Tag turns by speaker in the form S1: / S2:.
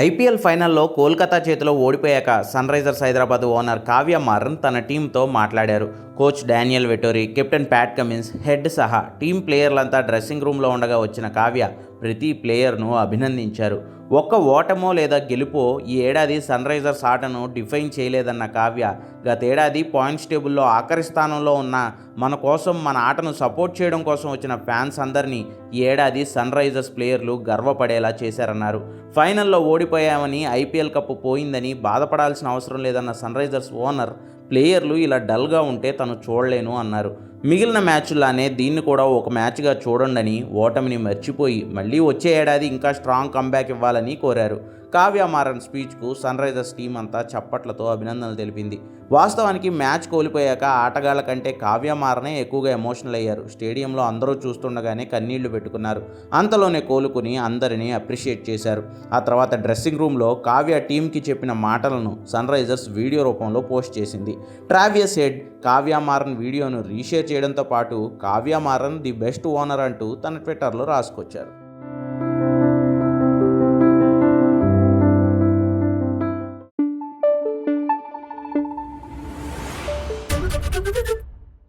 S1: IPL ఫైనల్లో కోల్కతా చేతిలో ఓడిపోయాక Sunrisers Hyderabad owner Kavya Maran తన టీంతో మాట్లాడారు. Coach Daniel Vettori captain Pat Cummins Head సహా టీం ప్లేయర్లంతా డ్రెస్సింగ్ రూమ్లో ఉండగా వచ్చిన కావ్య ప్రతి ప్లేయర్ను అభినందించారు. ఒక్క ఓటమో లేదా గెలుపో ఈ ఏడాది సన్ రైజర్స్ ఆటను డిఫైన్ చేయలేదన్న కావ్య గతేడాది పాయింట్స్ టేబుల్లో ఆఖరి స్థానంలో ఉన్న మన కోసం మన ఆటను సపోర్ట్ చేయడం కోసం వచ్చిన ఫ్యాన్స్ అందరినీ ఈ ఏడాది సన్ రైజర్స్ ప్లేయర్లు గర్వపడేలా చేశారన్నారు. ఫైనల్లో ఓడిపోయామని ఐపీఎల్ కప్పు పోయిందని బాధపడాల్సిన అవసరం లేదన్న సన్ రైజర్స్ ఓనర్ ప్లేయర్లు ఇలా డల్గా ఉంటే తను చూడలేను అన్నారు. మిగిలిన మ్యాచ్లానే దీన్ని కూడా ఒక మ్యాచ్గా చూడండి ఓటమిని మర్చిపోయి మళ్ళీ వచ్చే ఏడాది ఇంకా స్ట్రాంగ్ కంబ్యాక్ ఇవ్వాలని కోరారు. కావ్య మారన్ స్పీచ్కు సన్ రైజర్స్ టీం అంతా చప్పట్లతో అభినందనలు తెలిపింది. వాస్తవానికి మ్యాచ్ కోల్పోయాక ఆటగాళ్ళ కంటే కావ్య మారనే ఎక్కువగా ఎమోషనల్ అయ్యారు. స్టేడియంలో అందరూ చూస్తుండగానే కన్నీళ్ళు పెట్టుకున్నారు. అంతలోనే కోలుకుని అందరినీ అప్రిషియేట్ చేశారు. ఆ తర్వాత డ్రెస్సింగ్ రూమ్లో కావ్య టీంకి చెప్పిన మాటలను సన్ రైజర్స్ వీడియో రూపంలో పోస్ట్ చేసింది. ట్రావియస్ హెడ్ కావ్య మారన్ వీడియోను రీషేర్ చేయడంతో పాటు Kavya Maran the best owner అంటూ తన ట్విట్టర్లో రాసుకొచ్చారు.